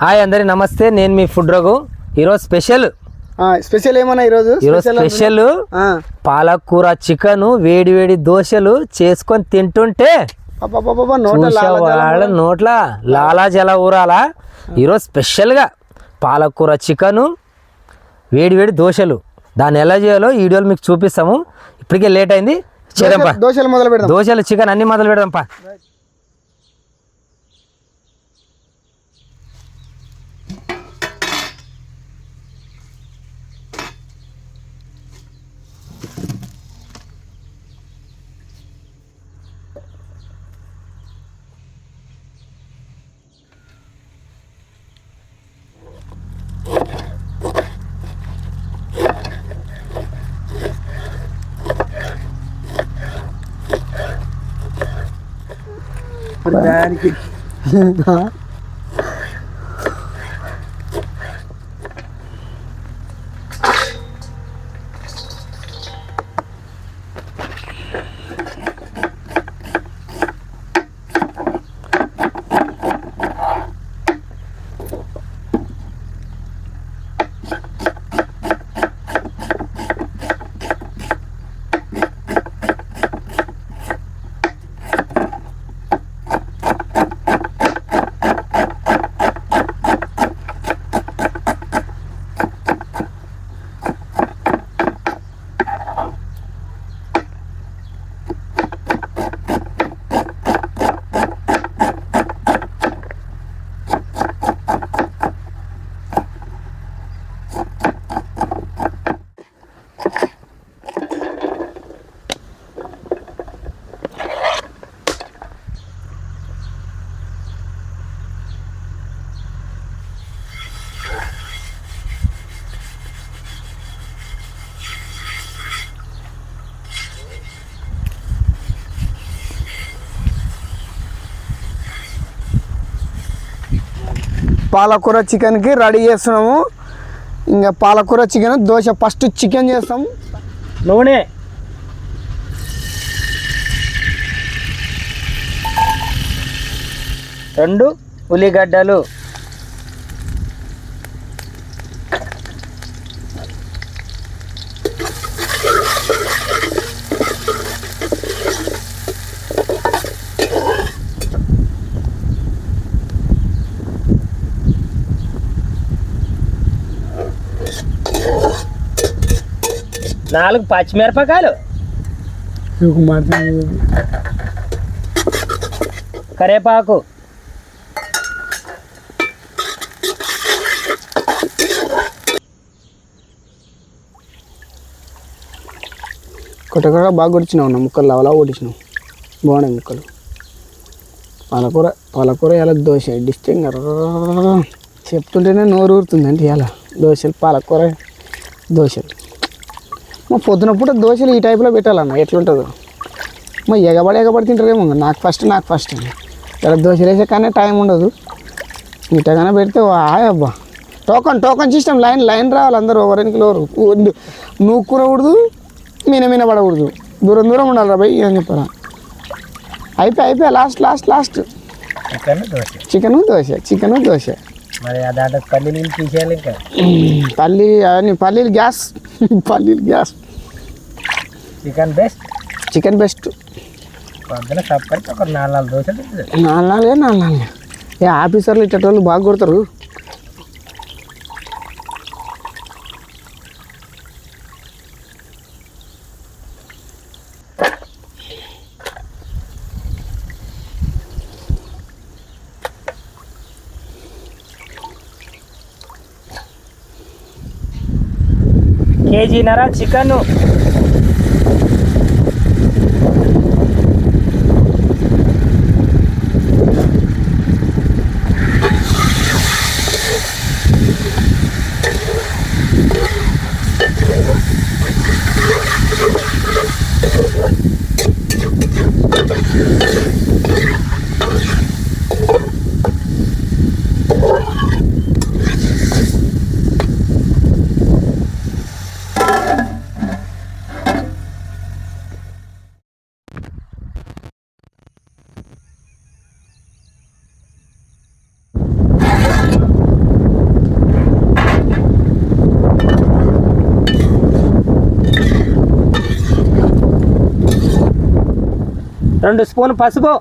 Hi అందరి నమస్తే. నేను మీ ఫుడ్ రఘు. ఈరోజు స్పెషల్. స్పెషల్ ఏమన్నా ఈరోజు? ఈరోజు స్పెషల్ పాలకూర చికెన్ వేడి వేడి దోశలు చేసుకొని తింటుంటే వాళ్ళ నోట్ల లాలా జల ఊరాలా? ఈరోజు స్పెషల్గా పాలకూర చికెను వేడి వేడి దోశలు. దాన్ని ఎలా చేయాలో ఈ వీడియోలో మీకు చూపిస్తాము. ఇప్పటికే లేట్ అయింది. చేద్దాంపా దోశలు మొదలు పెడదాం. దోశలు చికెన్ అన్ని మొదలు పెడదాంపా प्रकार की हाँ। పాలకూర చికెన్కి రెడీ చేస్తున్నాము. ఇంకా పాలకూర చికెన్ దోశ ఫస్ట్ చికెన్ చేస్తాం. నూనె. రెండు ఉల్లిగడ్డలు. నాలుగు పచ్చిమిరపకాయలు. కరేపాకు. కొట్టకొట్ట బాగా కొట్టించినావు నా ముక్కలు లవలా కొట్టించినావు. బాగున్నాయి ముక్కలు. పాలకూర పాలకూర ఇలా దోశ డిస్టింగ్ చెప్తుంటేనే నోరు ఊరుతుంది అంటే ఇలా దోశలు పాలకూర దోశలు. మా పొద్దున పూట దోశలు ఈ టైప్లో పెట్టాలన్న ఎట్లుంటుందో. మా ఎగబడి ఎగబడి తింటారేమో నాకు ఫస్ట్ నాకు ఫస్ట్ ఇలా దోశలు వేసే కానీ టైం ఉండదు. ఇటగానే పెడితే అబ్బా. Token token system line line రావాలి అందరూ ఎవరికి లోరు నువ్వు కూరకూడదు మీన మీన పడకూడదు. దూరం దూరం ఉండాలి రా భయ్ అని చెప్పారా. అయిపోయి అయిపోయి last last last chicken dosa. Chicken dosa chicken dosa. మరి దాంట్లో పల్లి నీళ్ళు తీసేయాలి ఇంకా? పల్లి అవన్నీ పల్లీలు గ్యాస్. పల్లీలు gas. Chicken best chicken best పొద్దున సప్పరికి ఒక నాలుగు నాలుగు దోశలు. నాలుగు నాలుగే నాలుగు నాలుగే. ఏ ఆఫీసర్లు ఇట్టేటోళ్ళు బాగా కొడతారు. కేజీన్నర చికెన్ రెండు స్పూన్ పసుపు.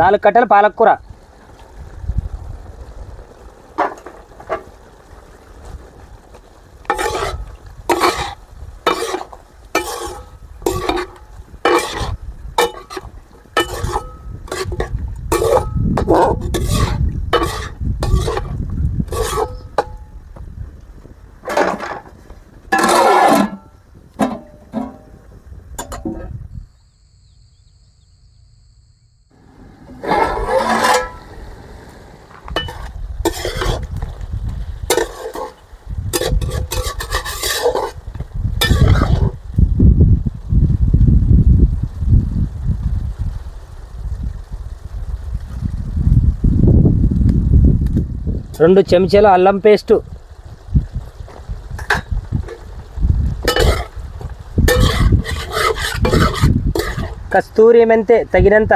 నాలుగు కట్టెలు పాలకూర. రెండు చెంచాలు అల్లం పేస్టు. కస్తూరి మెంతే తగినంత.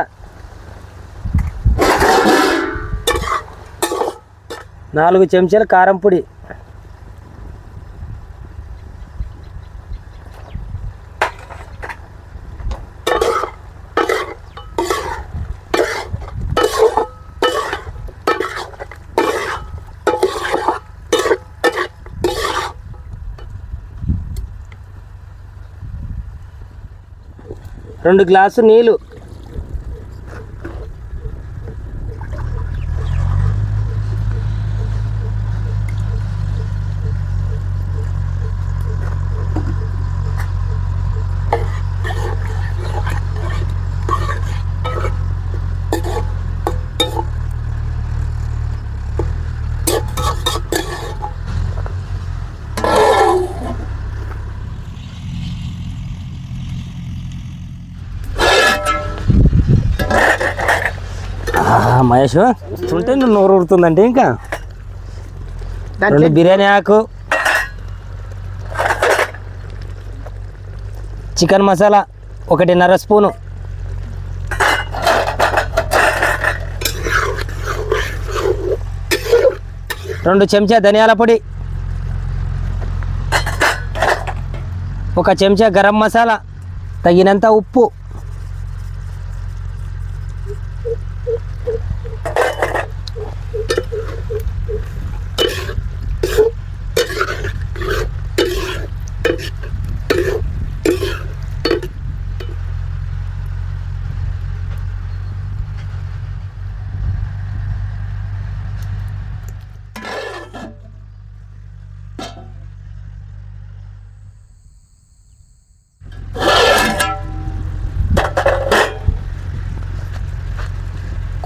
నాలుగు చెంచాలు కారం పొడి. రెండు గ్లాసు నీళ్ళు. మహేష్ చూస్తుంటే నువ్వు నోరు ఊరుతుందంటే ఇంకా. రెండు బిర్యానీ ఆకు. చికెన్ మసాలా ఒకటిన్నర స్పూను. రెండు చెంచా ధనియాల పొడి. ఒక చెంచా గరం మసాలా. తగినంత ఉప్పు.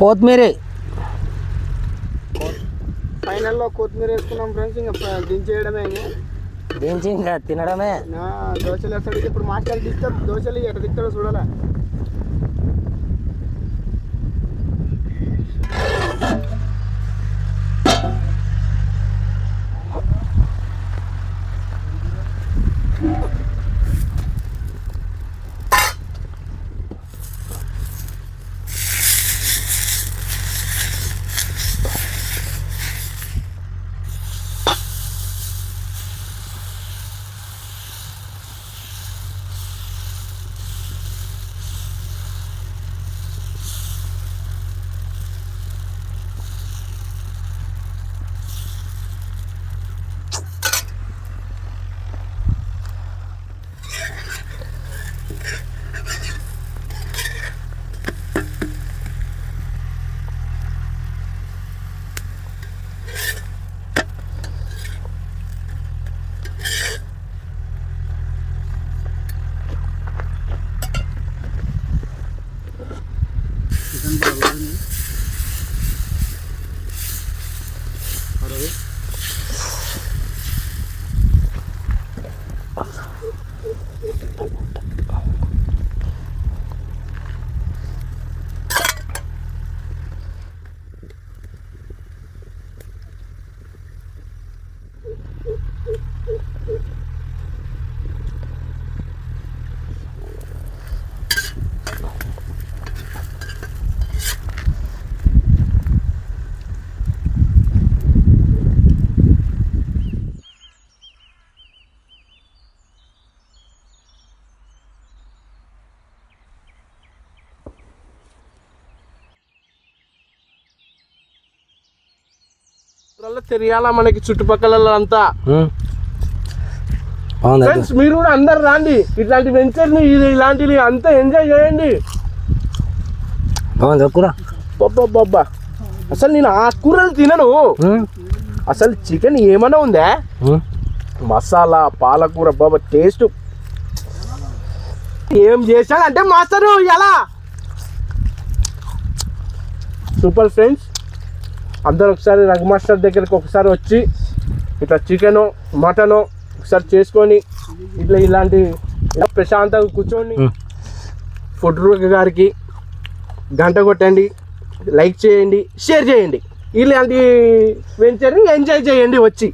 కొత్తిమీర. ఫైనల్లో కొత్తిమీర వేసుకున్నాం ఫ్రెండ్స్ ఇంకా దించేయడమే దించి ఇంకా తినడమే. దోశలు వేస్తాడు. ఇప్పుడు మాస్టర్ దిస్తాడు దోశలు ఎట్లా దిస్తాడో చూడాలా. తెలియాలా మనకి చుట్టుపక్కల అంతా ఫ్రెండ్స్ మీరు కూడా అందరు రాండి. ఇట్లాంటి వెంచర్ని ఇది ఇలాంటివి అంతా ఎంజాయ్ చేయండి. బాగుంది కూర బొబ్బా అసలు నేను ఆ కూరలు తినను. అసలు చికెన్ ఏమైనా ఉందా. మసాలా పాలకూర బాబా టేస్ట్ ఏం చేశాడంటే మాస్టరు ఎలా? సూపర్ ఫ్రెండ్స్ అందరు ఒకసారి రఘు మాస్టర్ దగ్గరికి ఒకసారి వచ్చి ఇట్లా చికెను మటను ఒకసారి చేసుకొని ఇట్లా ఇలాంటి ఇలా ప్రశాంతంగా కూర్చోండి. ఫుడ్ గారికి గంట కొట్టండి లైక్ చేయండి షేర్ చేయండి. ఇలాంటి వెంచర్ని ఎంజాయ్ చేయండి వచ్చి.